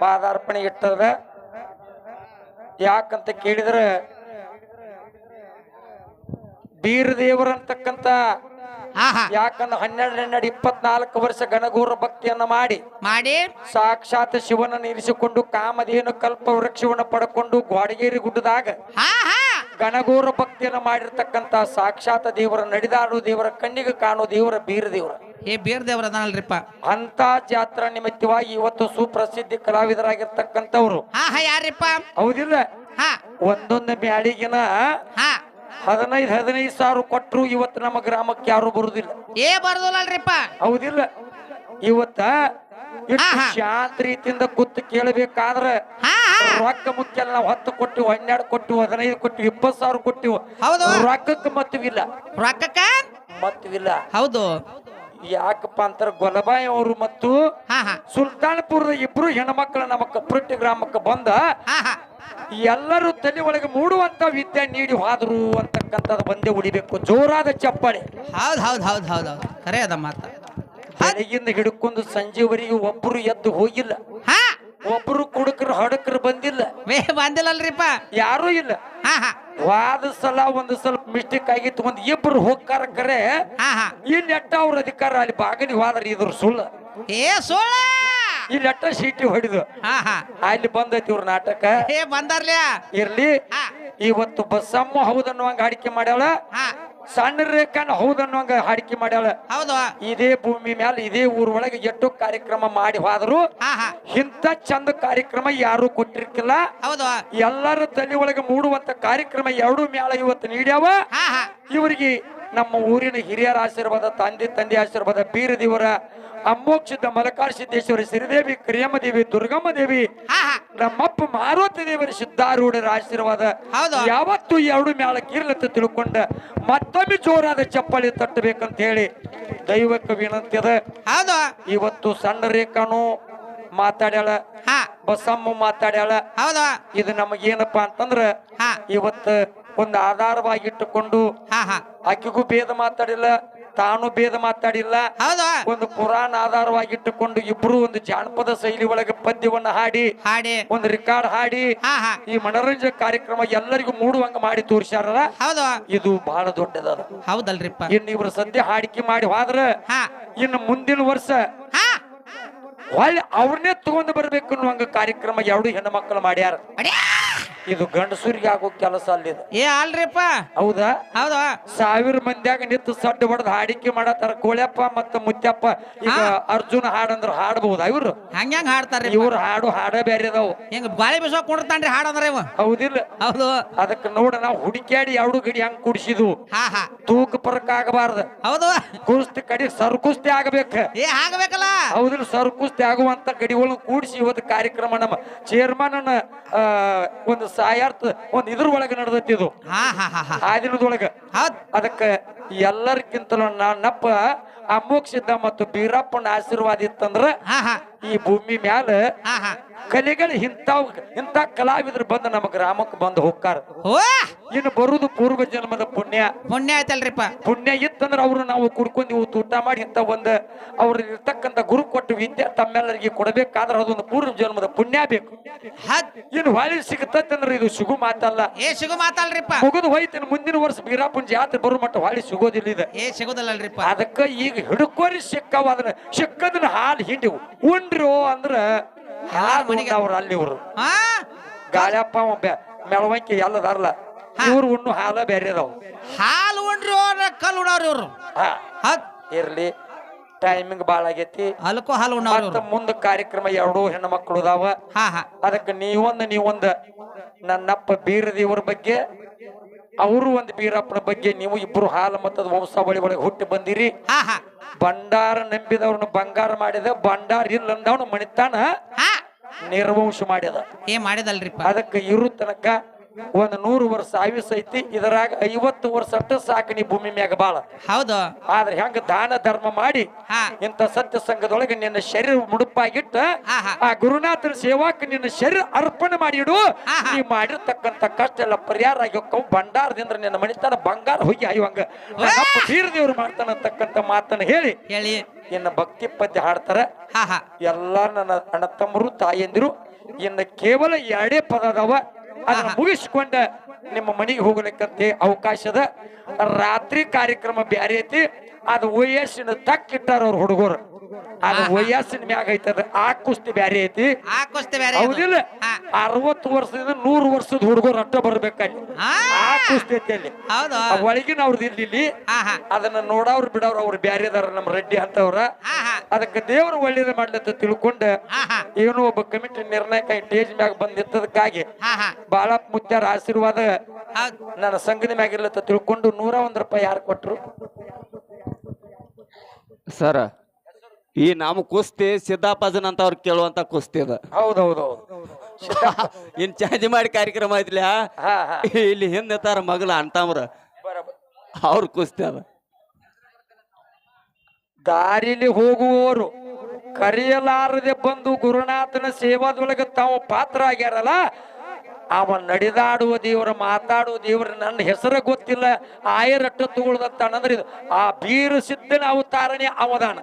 ಪಾದಾರ್ಪಣೆ ಇಟ್ಟದ. ಯಾಕಂತ ಕೇಳಿದ್ರೆ ಬೀರ ದೇವರಂತಕ್ಕಂತ ಹಾ ಹಾ. ಯಾಕಂದ್ರೆ ಹನ್ನೆರಡು ಹನ್ನೆರಡು ಇಪ್ಪತ್ನಾಲ್ಕು ವರ್ಷ ಗಣಗೂರ ಭಕ್ತಿಯನ್ನ ಮಾಡಿ ಮಾಡಿ. ಸಾಕ್ಷಾತ್ ಶಿವನ ಇರಿಸಿಕೊಂಡು ಕಾಮಧೇನು ಕಲ್ಪ ವೃಕ್ಷವನ್ನು ಪಡ್ಕೊಂಡು ಗ್ವಾಡಗೇರಿ ಗುಡ್ಡದಾಗ ಗಣಗೂರ ಭಕ್ತಿಯನ್ನ ಮಾಡಿರ್ತಕ್ಕಂತ ಸಾಕ್ಷಾತ್ ದೇವರ ನಡೆದಾಡುವ ದೇವರ ಕಣ್ಣಿಗೆ ಕಾಣುವ ದೇವರ ಬೀರ ದೇವರ ಏ ಬೇರ್ ದೇವ್ರ ಅದಾನಲ್ರಿಪ್ಪ. ಅಂತ ಜಾತ್ರಾ ನಿಮಿತ್ತವಾಗಿ ಇವತ್ತು ಸುಪ್ರಸಿದ್ಧಿ ಕಲಾವಿದರಾಗಿರ್ತಕ್ಕಂಥವ್ರು. ಹಾ ಹಾ ಯಾರಿಪ್ಪ ಹೌದಿಲ್ಲ? ಹಾ. ಒಂದೊಂದು ಬ್ಯಾಡಿಗಿನ ಹಾ. ಹದಿನೈದು ಹದಿನೈದು ಸಾವಿರ ಕೊಟ್ಟರು ಇವತ್ತು ನಮ್ಮ ಗ್ರಾಮಕ್ಕೆ ಯಾರು ಬರುದಿಲ್ಲ. ಏ ಬರ್ದಲ್ಲಲ್ರಿಪ್ಪ. ಹೌದಿಲ್ಲ? ಇವತ್ತ ಇಷ್ಟು. ಶಾಂತ ರೀತಿಯಿಂದ ಕೂತು ಕೇಳಬೇಕಾದ್ರೆ ರೊಕ್ಕ ಮುಖ್ಯ ನಾವು ಹತ್ತು ಕೊಟ್ಟಿವು ಹನ್ನೆರಡು ಕೊಟ್ಟಿವು ಹದಿನೈದು ಕೊಟ್ಟಿವು ಇಪ್ಪತ್ತು ಸಾವಿರ ಕೊಟ್ಟಿವು. ಹೌದು. ರೊಕ್ಕಕ್ಕೆ ಮತ್ತವಿಲ್ಲ ರೊಕ್ಕಕ್ಕ? ಮತ್ತವಿಲ್ಲ ಹೌದು. ಯಾಕಪ್ಪ ಅಂತಾರ ಗೊಲಬಾಯಿ ಅವರು ಮತ್ತು ಹಾ ಹಾ. ಸುಲ್ತಾನ್ಪುರದ ಇಬ್ರು ಹೆಣ್ಮಕ್ಳು ನಮ್ಮ ಕಪ್ರಟ್ಟಿ ಗ್ರಾಮಕ್ಕೆ ಬಂದ. ಹಾ ಹಾ. ಎಲ್ಲರೂ ತಲೆ ಒಳಗೆ ಮೂಡುವಂತ ವಿದ್ಯೆ ನೀಡಿ ಹಾದ್ರು ಅಂತಕ್ಕಂಥದ್ದು ಬಂದೇ ಉಳಿಬೇಕು. ಜೋರಾದ ಚಪ್ಪಾಳೆ. ಹೌದ್ ಹೌದ್ ಹೌದ್ ಹೌದ್ ಹೌದ್. ಖರೆ ಅದ ಮಾತ ಬೆಳಗಿಂದ ಹಿಡ್ಕೊಂಡು ಸಂಜೆವರೆಗೆ ಒಬ್ರು ಎದ್ದು ಹೋಗಿಲ್ಲ. ಹಾ. ಒಬ್ರು ಕುಡುಕರು ಹಡಕರು ಬಂದಿಲ್ಲ. ವೇ ಬಂದಿಲ್ಲಲ್ರಿಪ್ಪ. ಯಾರೂ ಇಲ್ಲ. ಹಾ ಹಾ. ವಾದ ಸಲ ಒಂದ್ ಸ್ವಲ್ಪ ಮಿಸ್ಟೇಕ್ ಆಗಿತ್ತು. ಒಂದ್ ಇಬ್ರು ಹೋಗ್ತಾರ ಕರೆ ಇಲ್ಲಿ ಎಟ್ಟ ಅವ್ರ ಅಧಿಕಾರ ಅಲ್ಲಿ ಬಾಗಿಲಿಗೆ ಹೋದ್ರ ಇದ್ರ ಸುಳ್ಳು. ಏ ಸುಳ್ಳ! ಇಲ್ಲಿ ಎಟ್ಟ ಸೀಟಿ ಹೊಡಿದು. ಅಲ್ಲಿ ಬಂದೈತಿ ಇವ್ರ ನಾಟಕ. ಏ ಬಂದಾರ್ಲ್ಯಾ ಇರ್ಲಿ. ಇವತ್ತು ಬಸ್ಸಮ್ಮ ಹೌದನ್ನುವಂಗ ಹಾಡಿಕೆ ಮಾಡ್ಯಾಳ. ಹಾ. ಸಣ್ಣ ರೇಖಾನ ಹೌದನ್ನುವಂಗ ಹಾಡಿಕೆ ಮಾಡ್ಯಾಳ. ಹೌದು. ಇದೇ ಭೂಮಿ ಮ್ಯಾಲ ಇದೇ ಊರೊಳಗೆ ಎಷ್ಟು ಕಾರ್ಯಕ್ರಮ ಮಾಡಿ ಹೋದ್ರು. ಇಂತ ಚಂದ ಕಾರ್ಯಕ್ರಮ ಯಾರು ಕೊಟ್ಟಿರ್ತಿಲ್ಲ ಹೌದು. ಎಲ್ಲರ ತಲೆ ಒಳಗೆ ಮೂಡುವಂತ ಕಾರ್ಯಕ್ರಮ ಎರಡು ಮ್ಯಾಲ ಇವತ್ತು ನೀಡ್ಯಾವ. ಇವರಿಗೆ ನಮ್ಮ ಊರಿನ ಹಿರಿಯರ ಆಶೀರ್ವಾದ ತಂದೆ ತಂದೆ ಆಶೀರ್ವಾದ ಬೀರ ದೇವರ ಅಮ್ಮೋಕ್ಷದ ಮಲಕಾರ್ ಸಿದ್ದೇಶ್ವರಿ ಶ್ರೀದೇವಿ ದುರ್ಗಮ್ಮ ದೇವಿ ಹಾ ಹಾ. ನಮ್ಮಪ್ಪ ಮಾರುತಿ ದೇವರ ಸಿದ್ಧಾರೂಢರ ಆಶೀರ್ವಾದ. ಯಾವತ್ತು ಎರಡು ಮ್ಯಾಲ ಕೀರ್ಲತ್ತ ತಿಳ್ಕೊಂಡ ಮತ್ತೊಮ್ಮೆ ಜೋರಾದ ಚಪ್ಪಲಿ ತಟ್ಟಬೇಕಂತ ಹೇಳಿ ದೈವಕ್ಕೆ ವಿನಂತಿ ಅದ? ಇವತ್ತು ಸಣ್ಣ ರೇಖಾನು ಮಾತಾಡ್ಯಾಳ. ಹಾ. ಬಸಮ್ಮ ಮಾತಾಡ್ಯಾಳ. ಇದು ನಮಗೇನಪ್ಪಾ ಅಂತಂದ್ರ ಇವತ್ತ ಒಂದು ಆಧಾರವಾಗಿಟ್ಟುಕೊಂಡು ಆಕೆಗೂ ಭೇದ ಮಾತಾಡಿಲ್ಲ ತಾನು ಭೇದ ಮಾತಾಡಿಲ್ಲ. ಒಂದು ಆಧಾರವಾಗಿ ಆಧಾರವಾಗಿಟ್ಟುಕೊಂಡು ಇಬ್ರು ಒಂದು ಜಾನಪದ ಶೈಲಿ ಒಳಗೆ ಪದ್ಯವನ್ನ ಹಾಡಿ ಹಾಡಿ. ಒಂದು ರೆಕಾರ್ಡ್ ಹಾಡಿ ಈ ಮನೋರಂಜನೆ ಕಾರ್ಯಕ್ರಮ ಎಲ್ಲರಿಗೂ ಮೂಡುವಂಗ ಮಾಡಿ ತೋರಿಸ್ಯಾರಲ್ಲ? ಇದು ಬಹಳ ದೊಡ್ಡದದ. ಹೌದಲ್ರಿಪ್ಪ. ಇನ್ನು ಇವರು ಸದ್ಯ ಹಾಡಿಕೆ ಮಾಡಿ ಹೋದ್ರ ಇನ್ನು ಮುಂದಿನ ವರ್ಷ ಹೊಳ್ಳಿ ಅವ್ರನ್ನೇ ತಗೊಂಡು ಬರ್ಬೇಕು ಅನ್ನುವಂಗ ಕಾರ್ಯಕ್ರಮ ಎರಡು ಹೆಣ್ಣು ಮಕ್ಕಳು ಮಾಡ್ಯಾರ! ಇದು ಗಂಡಸೂರಿಗೆ ಆಗೋ ಕೆಲಸ ಅಲ್ಲಿ ಏ ಅಲ್ರಿಪ್ಪ. ಹೌದಾ? ಹೌದಾ. ಸಾವಿರ ಮಂದಿಯಾಗ ನಿಂತು ಸಡ್ಡು ಹೊಡೆದ್ ಹಾಡಿಕೆ ಮಾಡತ್ತಾರ ಕೋಳ್ಯಪ್ಪ ಮತ್ತ ಮುತ್ಯಪ್ಪ. ಈಗ ಹಾ. ಅರ್ಜುನ ಹಾಡಂದ್ರ ಹಾಡಬಹುದ ಇವ್ರು? ಹಂಗ್ಯಾಂಗ ಹಾಡ್ತಾರ್ರಿ ಇವ್ರು ಹಾಡು ಹಾಡ ಬೇರೆ ಅದಾವು. ಹಿಂಗ ಬಾಳಿ ಬಿಸ ಕೊಡ್ತಾನ್ರಿ ಹಾಡಂದ್ರ ಇವ. ಹೌದಿಲ್ಲ. ಹೌದು. ಅದಕ್ಕೆ ನೋಡ ನಾವು ಹುಡುಕ್ಯಾಡಿ ಎರಡು ಗಡಿ ಹಂಗ್ ಕುಡಿಸಿದ್ವು. ಹಾ ಹಾ. ತೂಕ ಪರಕ್ ಆಗಬಾರ್ದು. ಹೌದು. ಕುಸ್ತಿ ಕಡಿ ಸರ್ಕುಸ್ತಿ ಆಗ್ಬೇಕು. ಏ ಆಗಬೇಕಲ್ಲ ಹೌದಿಲ್ಲ ಸರ್ಕುಸ್ತಿ ತ್ಯಾಗುವಂತ ಗಡಿಗಳನ್ನ ಕೂಡಿಸಿ ಇವತ್ತು ಕಾರ್ಯಕ್ರಮ ನಮ್ಮ ಚೇರ್ಮನ್ ಒಂದು ಸಾಯಾರ್ಥ ಒಂದ್ ಇದ್ರ ಒಳಗೆ ನಡೆದೈತಿ ಇದು. ಆ ದಿನದೊಳಗ. ಅದಕ್ಕ ಎಲ್ಲರಿಗಿಂತಲೂ ನನ್ನಪ್ಪ ಅಮೋಕ್ಷಿದ್ದ ಮತ್ತು ಬೀರಪ್ಪನ ಆಶೀರ್ವಾದ ಇತ್ತಂದ್ರ ಈ ಭೂಮಿ ಮ್ಯಾಲ ಕಲೆಗಳು ಇಂಥವ್ ಇಂಥ ಕಲಾವಿದ್ರು ಬಂದು ನಮ್ಮ ಗ್ರಾಮಕ್ಕೆ ಬಂದು ಹೋಗ್ತಾರ. ಇನ್ನು ಬರುದು ಪೂರ್ವ ಜನ್ಮದ ಪುಣ್ಯ. ಪುಣ್ಯ ಆಯ್ತಲ್ರಿಪ್ಪ. ಪುಣ್ಯ ಇತ್ತಂದ್ರೆ ಅವ್ರು ನಾವು ಕುಡ್ಕೊಂಡು ಇವತ್ತು ಊಟ ಮಾಡಿ ಇಂಥ ಒಂದು ಅವ್ರ ಇರ್ತಕ್ಕಂಥ ಗುರು ಕೊಟ್ಟು ವಿದ್ಯೆ ತಮ್ಮೆಲ್ಲರಿಗೆ ಕೊಡಬೇಕಾದ್ರೆ ಅದೊಂದು ಪೂರ್ವ ಜನ್ಮದ ಪುಣ್ಯ ಬೇಕು. ಇನ್ನು ಹೊಳಿ ಸಿಗತ್ತಂದ್ರೆ ಇದು ಸಿಗು ಮಾತಲ್ಲ. ಏ ಸಿಗು ಮಾತಲ್ರಿಪ್ಪ. ಮುಗಿದು ಹೋಯ್ತು ಮುಂದಿನ ವರ್ಷ ಬೀರಾಪುಂಜ ಜಾತ್ರೆ ಬರೋ ಮಟ್ಟ ಹೊಳಿ ಸಿಗೋದಿಲ್ಲ ಇದು. ಏ ಸಿಗುದಿಲ್ಲಲ್ರಿಪ್ಪ. ಅದಕ್ಕೆ ಈಗ ಹಿಡ್ಕೋರಿ ಸಿಕ್ಕವ ಅದನ್ನ ಸಿಕ್ಕದನ್ನ ಹಾಲು ಹಿಂಡಿ ಉಂಡ್ರು ಅಂದ್ರ ಮನೆಗೆ- ಅವ್ರ ಅಲ್ಲಿ ಇವ್ರು. ಹಾ? ಗಾಳ್ಯಪ್ಪ ಎಲ್ಲ ಬರಲ್ಲ ಮೆಳವಂಕಿ ಎಲ್ಲದಾರಲ್ಲ ಇವ್ರು ಉಣ್ಣು ಹಾಲ ಬೇರೆ ಅದಾವ. ಹಾಲು ಉಂಡ್ರಿ ಅವ್ರ ಕಲ್ ಉಣವ್ರಿ ಇವ್ರು. ಹಾ. ಹತ್ ಇರ್ಲಿ. ಟೈಮಿಂಗ್ ಬಾಳ ಆಗೈತಿ. ಅಲ್ಕೋ ಹಾಲು ಉಣ್ಣವ್ರಿ ಮತ್ತ ಇವ್ರು ಮುಂದ ಕಾರ್ಯಕ್ರಮ ಎರಡೂ ಹೆಣ್ಣು ಮಕ್ಕಳು ಅದಾವ. ಹಾ ಹಾ. ಅದಕ್ಕೆ ನೀವೊಂದು ನೀವೊಂದು ನನ್ನಪ್ಪ ಬೀರದೇವ್ರ ಬಗ್ಗೆ ಅವರು ಒಂದು ಬೀರಪ್ಪನ ಬಗ್ಗೆ ನೀವು ಇಬ್ರು ಹಾಲು ಮತ್ತದ ಬಳಿ ಒಳಗೆ ಹುಟ್ಟಿ ಬಂದಿರಿ. ಭಂಡಾರ ನಂಬಿದವ್ರನ್ನ ಬಂಗಾರ ಮಾಡಿದ ಭಂಡಾರ ಇಲ್ಲ ಅಂದವನು ಮಣಿತಾನ ನಿರ್ವಂಶ ಮಾಡಿದ. ಏ ಮಾಡಿದಲ್ರಿಪ್ಪ. ಅದಕ್ಕೆ ಇರು ತನಕ ಒಂದ್ ನೂರು ವರ್ಷ ಆಯುಸ್ ಐತಿ ಇದರಾಗ ಐವತ್ತು ವರ್ಷ ಅಷ್ಟು ಸಾಕು ನೀ ಭೂಮಿ ಮ್ಯಾಗ ಬಾಳ. ಹೌದು. ಆದ್ರೆ ಹೆಂಗ ದಾನ ಧರ್ಮ ಮಾಡಿ ಇಂತ ಸತ್ಯ ಸಂಘದೊಳಗೆ ನಿನ್ನ ಶರೀರ ಮುಡುಪಾಗಿಟ್ಟ. ಆ ಗುರುನಾಥನ ಸೇವಾಕ್ ನಿನ್ನ ಶರೀರ ಅರ್ಪಣೆ ಮಾಡಿಡು. ನೀ ಮಾಡಿರ್ತಕ್ಕಂಥ ಕಷ್ಟ ಎಲ್ಲ ಪರಿಹಾರ ಆಗಿ ಆಗ್ಯಕ್ಕವು ಭಂಡಾರದಿಂದ ನಿನ್ನ ಮಣಿತನ ಬಂಗಾರ ಹೋಗಿ ಅಯ್ಯವಂಗ ಬೀರದೇವ್ರು ಮಾಡ್ತಾನಂತಕ್ಕಂತ ಮಾತನ್ನ ಹೇಳಿ. ಹೇಳಿ. ಇನ್ನ ಭಕ್ತಿ ಪದ್ಯ ಹಾಡ್ತಾರ. ಎಲ್ಲ ನನ್ನ ಅಣ್ಣ ತಮ್ಮರು ತಾಯಂದಿರು ಇನ್ನ ಕೇವಲ ಎರಡೇ ಪದ ಅದಾವ. ಅದನ್ನ ಮುಗಿಸಿಕೊಂಡ ನಿಮ್ಮ ಮನೆಗೆ ಹೋಗ್ಲಿಕ್ಕಂತೆ ಅವಕಾಶದ ರಾತ್ರಿ ಕಾರ್ಯಕ್ರಮ ಬ್ಯಾರೆ ಐತಿ. ಅದು ವಯಸ್ಸಿನ ತಕ್ಕಿಟ್ಟಾರ ಅವ್ರ ಹುಡುಗರು. ಅದು ವಯಸ್ಸಿನ ಮ್ಯಾಗ ಐತದ ಆ ಕುಸ್ತಿ ಬ್ಯಾರೆ ಐತಿ. ಹೌದಿಲ್ಲ. ಅರವತ್ತು ವರ್ಷದಿಂದ ನೂರು ವರ್ಷದ ಹುಡುಗರು ಅಟ್ಟ ಬರ್ಬೇಕಲ್ಲಿ. ಆ, ಕುಸ್ತಿ ಐತಿ ಅಲ್ಲಿ. ಒಳಗಿನ ಅವ್ರದ್ದು ಇಲ್ಲಿ ಅದನ್ನ ನೋಡವ್ರು ಬಿಡವ್ರು ಅವ್ರು ಬ್ಯಾರೆ ಅದಾರ ನಮ್ಮ ರೆಡ್ಡಿ ಅಂತವ್ರ. ಅದಕ್ಕೆ ದೇವ್ರ ಒಳ್ಳೇದ ಮಾಡ್ಲತ್ತ ತಿಳ್ಕೊಂಡ ಏನೋ ಒಬ್ಬ ಕಮಿಟಿ ನಿರ್ಣಾಯಕ ಸ್ಟೇಜ್ ಮ್ಯಾಗ ಬಂದ್ ಹಾ ಹಾ. ಬಾಳ ಮುತ್ಯಾರ ಆಶೀರ್ವಾದ ಹೌದು. ನನ್ನ ಸಂಘದ ಮ್ಯಾಗ ಇರ್ಲತ್ತ ತಿಳ್ಕೊಂಡು ನೂರ ಒಂದ್ ರೂಪಾಯಿ ಯಾರು ಕೊಟ್ರು? ಸರ್ ಈ ನಮ್ಮ ಕುಸ್ತಿ ಸಿದ್ದಾಪಜನ್ ಅಂತ ಅವ್ರು ಕೇಳುವಂತ ಕುಸ್ತಿ ಅದ. ಹೌದೌದು. ಇನ್ ಚಾರ್ಜ್ ಮಾಡಿ ಕಾರ್ಯಕ್ರಮ ಐತ್ಲ ಹಾ ಹಾ. ಇಲ್ಲಿ ಹಿಂದೆ ತಾರ ಮಗಳ ಅಂತಾಮ್ರ. ಬರಬ- ಅವ್ರ ಕುಸ್ತಿ ಅದ. ದಾರಿಲಿ ಹೋಗುವವರು ಕರೆಯಲಾರದೆ ಬಂದು ಗುರುನಾಥನ ಸೇವಾದೊಳಗೆ ತಾವು ಪಾತ್ರ ಆಗ್ಯಾರಲ್ಲ ಅವ ನಡೆದಾಡುವ ದೇವರ, ಮಾತಾಡುವ ದೇವರ ನನ್ನ ಹೆಸರ ಗೊತ್ತಿಲ್ಲ. ಆಯರಟ್ಟು ತಗೊಳ್ದಂತ ಇದು ಆ ಬೀರು ಸಿದ್ಧನ ಅವತಾರಣೆ ಅವದಾನ